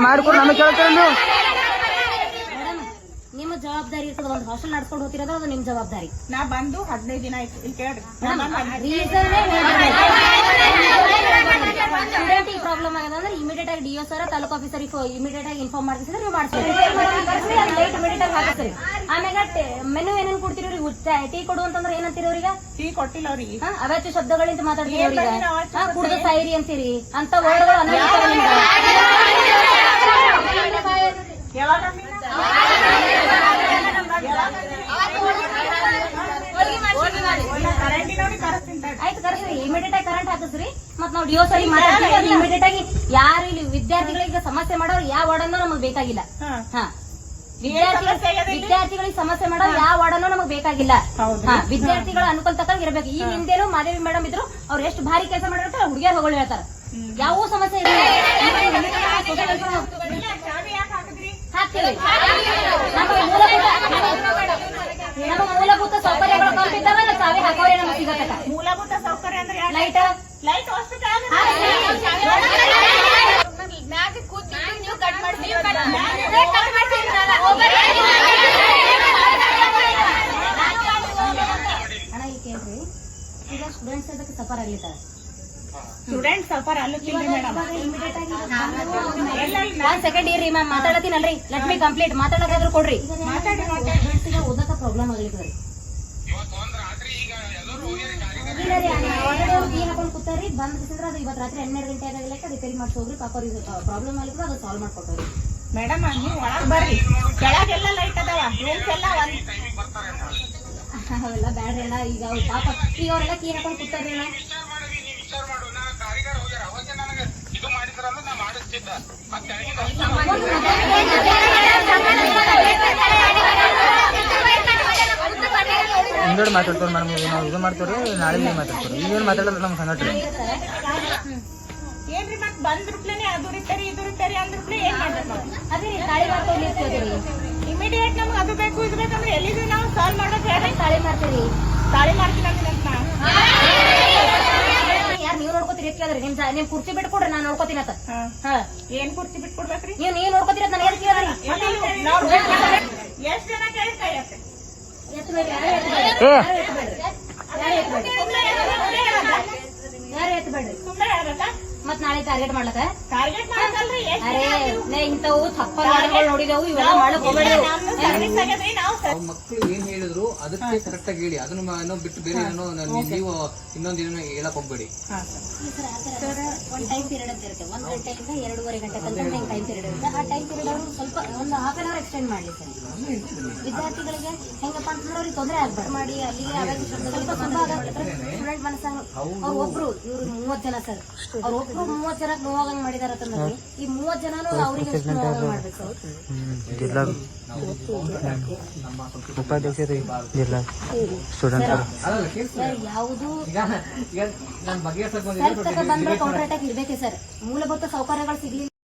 ಮಾಡಿಕೊಡು ನಮಗೆ ಕೇಳ್ತೀರ ನೀವು? ನಿಮ್ಮ ಜವಾಬ್ದಾರಿ ಇರ್ತದ ಒಂದು ಹಾಸ್ಟೆಲ್ ನಡ್ಕೊಂಡು ಹೋಗ್ತಿರೋದು ಅದು ನಿಮ್ ಜವಾಬ್ದಾರಿ? ನಾ ಬಂದು ಹದಿನೈದು ದಿನ ಆಯ್ತು ಇಲ್ಲಿ ಕೇಳ್ರಿ. ಸ್ಟೂಡೆಂಟ್ ಈ ಪ್ರಾಬ್ಲಮ್ ಆಗಿದೆ ಅಂದ್ರೆ ಇಮಿಡಿಯೇಟ್ ಆಗಿ DO sir taluk officer immediate ಆಗಿ ಇನ್ಫಾರ್ಮ್ ಮಾಡ್ತಿದ್ರೆ ನೀವು ಮಾಡ್ತೀರಿ. ಲೈಟ್ ಇಮಿಡಿಯೇಟ್ ಆಗಿ ಹಾಕಿಸ್ರಿ ಆಮ್ಯಾಗ ಮೆನು ಏನೇನ್ ಕೊಡ್ತೀರಿ ಅವ್ರಿಗೆ? ಟೀ ಕೊಡು ಅಂತಂದ್ರೆ ಏನಂತೀರಿ ಅವ್ರಿಗೆ? ಟೀ ಕೊಟ್ಟಿಲ್ಲ ಅವ್ರಿಗೆ. ಹಾ, ಶಬ್ದಗಳಿಂದ ಮಾತಾಡ್ತೀವಿ ಅವ್ರಿಗೆ. ಕುಡ್ದು ಸಾಯಿರಿ ಅಂತೀರಿ. ಅಂತ ವರ್ಡ್ಗಳು ಅನಗತ್ಯ ಆಯ್ತು ಇಮಿಡಿಯೇಟ್ ಆಗಿ ಕರೆಂಟ್ ಹಾಕಿಸ್ರಿ ಮತ್ ನಾವು ಡಿಒ ಸರಿ ಮಾತಾಡ್ತೀವಿ ಇಮಿಡಿಯೇಟ್ ಆಗಿ ಯಾರು ಇಲ್ಲಿ ವಿದ್ಯಾರ್ಥಿಗಳಿಗೆ ಸಮಸ್ಯೆ ಮಾಡೋರು ಯಾವ ವಾರ್ಡನ್ನು ನಮಗ್ ಬೇಕಾಗಿಲ್ಲ ಹಾ. ವಿದ್ಯಾರ್ಥಿಗಳಿಗೆ ಸಮಸ್ಯೆ ಮಾಡೋ ಯಾವ ವಾರ್ಡನ್ನು ನಮಗ್ ಬೇಕಾಗಿಲ್ಲ? ವಿದ್ಯಾರ್ಥಿಗಳ ಅನುಕೂಲ ತಕ್ಕ ಇರಬೇಕು ಈ ಹಿಂದೆನೂ ಮಾದೇವಿ ಮೇಡಮ್ ಇದ್ರು ಅವ್ರು ಎಷ್ಟು ಭಾರಿ ಕೆಲಸ ಮಾಡಿರ್ತಾರೆ ಹುಡುಗಿಯರ್ ಹೊಗಳು ಹೇಳ್ತಾರೆ ಯಾವ ಸಮಸ್ಯೆ ಇಲ್ಲ ಚಾವಿ ಯಾಕ್ ಹಾಕಿದ್ರಿ? ಹಾಕ್ತೀವಿ ನಮಗೆ ಮೂಲಭೂತ ನಮಗೆ ಮೂಲಭೂತ ಸೌಕರ್ಯಗಳು ಕಲ್ಪಿದ್ದಾವ ಇಲ್ಲ ಚಾವಿ ಹಾಕೋರೆ ನಮಗೆ ಸಿಗತ್ತ ಮೂಲಭೂತ ಸೌಕರ್ಯ ಅಂದ್ರೆ ಯಾಕೆ? ಲೈಟ್ ಲೈಟ್ ಅಷ್ಟು ಚಾವಿ ಅಣ್ಣ ಇಲ್ಲಿ ಕೇಳ್ರಿ. ಈಗ ಸ್ಟೂಡೆಂಟ್ಸ್ ಅದಕ್ಕೆ ಸಫರ್ ಆಗ್ಲಿದ್ದಾರೆ ಸ್ಟೂಡೆಂಟ್ ಸಫರ್ ಮೇಡಮ್. ಒಂದ್ ಸೆಕೆಂಡ್ ಇರ್ರಿ ಮ್ಯಾಮ್ ಮಾತಾಡತೀನಲ್ರಿ ಲೆಟ್ ಮಿ ಕಂಪ್ಲೀಟ್ ಮಾತಾಡೋದಾದ್ರು ಕೊಡ್ರಿ. ಮಾತಾಡಿ ಮಾತಾಡಿ ಈಗ ಓದಕ ಪ್ರಾಬ್ಲಮ್ ಆಗ್ಲಿಕ್ಕೆ ಇಲ್ಲ ರೀ ಆಲ್ರೆಡಿ ಅವ್ರು ಟೀ ಹಾಕೊಂಡು ಕೂತಾರಿ ಬಂದ್ ಬಿಸಿದ್ರೆ ಅದು ಇವತ್ತು ರಾತ್ರಿ ಹನ್ನೆರಡು ಗಂಟೆ ಆಗಲಿಕ್ಕೆ ರಿಪೇರಿ ಮಾಡ್ಸೋಗ್ರಿ ಪಾಪ ಅವ್ರಿಗೆ ಪ್ರಾಬ್ಲಮ್ ಆಗಿದ್ರೆ ಅದು ಸಾಲ್ವ್ ಮಾಡ್ಕೊಟ್ಟವ್ರಿ. ಮೇಡಮ್ ನೀವು ಒಳಗೆ ಬರ್ರಿ. ಕೆಳಗೆಲ್ಲ ಲೈಟ್ ಅದಾವ ರೂಮ್ಸ್ ಎಲ್ಲ ಒಂದ್ ಅವೆಲ್ಲ ಬ್ಯಾಡ್ರಿ ಅಣ್ಣ ಈಗ ಅವ್ರು ಪಾಪ ಈಗ ಅವರೆಲ್ಲ ಕೀ ಹಾಕೊಂಡು ಕೂತಾರಿ ಅಣ್ಣ. ಮಾಡಿದ್ರ ಅಂದ್ರೆ ನಾ ಮಾಡಿಸ್ತಿದ್ದ ಮತ್ತೆ ಹಿಂದೋಡಿ ಮಾತಾಡ್ತಾರೆ ಮೇಡಮ್ ನಾವು ಇದು ಮಾಡ್ತೀವಿ ನಾಳೆ ಮಾತಾಡ್ತಾರೆ ಈಗೇನು ಮಾತಾಡೋದು ನಮ್ಮ ಸಂಗಟ ಏನ್ರಿ ಮತ್ ಬಂದ್ರುಪ್ಲೇನೆ ಅದು ರಿಪೇರಿ ಇದು ರಿಪೇರಿ ಏನ್ ಮಾಡ್ಬೇಕು ಅದೇ ರೀ ತಾಳಿ ಮಾಡ್ಕೊಂಡು ಇಮಿಡಿಯೇಟ್ ನಮ್ಗೆ ಅದು ಬೇಕು ಇದು ಬೇಕಂದ್ರೆ ಎಲ್ಲಿದ್ರು ನಾವು ಸಾಲ್ವ್ ಮಾಡ್ಬೇಕು ಯಾರು ತಾಳಿ ಮಾಡ್ತೀರಿ ತಾಳಿ ಮಾಡ್ತೀನಿ ಅಂತ ಯಾರು ನೀವು ನೋಡ್ಕೋತೀರಿ ಕೇಳಿದ್ರಿ ನಿಮ್ ಜ- ನಿಮ್ ಕುರ್ಚಿ ಬಿಟ್ಕೊಡ್ರಿ ನಾನು ನೋಡ್ಕೋತೀನಿ ಅಂತ ಹಾ. ಹಾ. ಏನ್ ಕುರ್ಚಿ ಬಿಟ್ಕೊಡ್ಬೇಕ್ರಿ? ನೀವು ನೀವು ನೋಡ್ಕೋತೀರಿ ಮತ್ತೆ ನಾವು ಎಷ್ಟ್ ಜನ ಕೇಳಿ ಮತ್ ನಾಳೆ ಟಾರ್ಗೆಟ್ ಮಾಡ್ಲಕ ಅರೇ ನೇ ಇಂಥವು ವಾರಗಳು ನೋಡಿದೆವು ಇವೆಲ್ಲ ಮಾಡಕ್ ಹೋಗ್ಬೇಡ್ರಿ ಮಕ್ಕಳು ಏನ್ ಹೇಳಿದ್ರು ಅದಕ್ಕೆ ಕರೆಕ್ಟ್ ಆಗಿ ಹೇಳಿ ಅದನ್ನ ಬಿಟ್ಟು ಬೇರೆ ಏನೋ ನೀವು ಇನ್ನೊಂದ್ ಏನೋ ಹೇಳಕ್ ಹೋಗ್ಬೇಡಿ ಒಂದ್ ಟೈಮ್ ಪೀರಿಯಡ್ ಅಂತ ಇರುತ್ತೆ. ಒಂದ್ ಗಂಟೆಯಿಂದ ಎರಡೂವರೆ ಗಂಟೆ ತನಕ ಹೆಂಗೆ ಟೈಮ್ ಪೀರಿಯಡ್ ಇರುತ್ತೆ. ಆ ಟೈಮ್ ಪೀರಿಯಡ್ ಅವರು ಸ್ವಲ್ಪ ಒಂದು ಹಾಫ್ ಅನ್ ಅವರ್ ಎಕ್ಸ್ಟೆಂಡ್ ಮಾಡಲಿ ಸರ್ ವಿದ್ಯಾರ್ಥಿಗಳಿಗೆ ಹೆಂಗಪ್ಪ ಅಂತಂದ್ರೆ ಅವ್ರಿಗೆ ತೊಂದರೆ ಆಗ್ಬಾರ್ದು. ಮಾಡಿ ಅಲ್ಲಿಗೆ ಅವಾಗ ಸ್ವಲ್ಪ ತುಂಬ ಸ್ಟೂಡೆಂಟ್ ಮನಸ್ಸಾಗ ಅವ್ರು ಒಬ್ರು ಇವರು ಮೂವತ್ತು ಜನ ಸರ್ ಅವ್ರು ಒಬ್ರು ಮೂವತ್ತು ಜನ ನೋವಾಗ ಮಾಡಿದಾರ ಅಂತಂದ್ರೆ ಈ ಮೂವತ್ ಜನನೂ ಅವ್ರಿಗೆ ನೋವಾಗಂಗ್ ಮಾಡ್ಬೇಕು ಸರ್ ಜಿಲ್ಲಾ ಉಪಾಧ್ಯಕ್ಷರು ಜಿಲ್ಲಾ ಸ್ಟೂಡೆಂಟ್ ಅಲ್ಲ ಕೇಸ್ ಸರ್ ಯಾವುದು ಬಂದ್ರೆ ಕಾಂಟ್ರಾಕ್ಟ್ ಇರ್ಬೇಕೆ ಸರ್. ಮೂಲಭೂತ ಸೌಕರ್ಯಗಳು ಸಿಗ್ಲಿಲ್ಲ.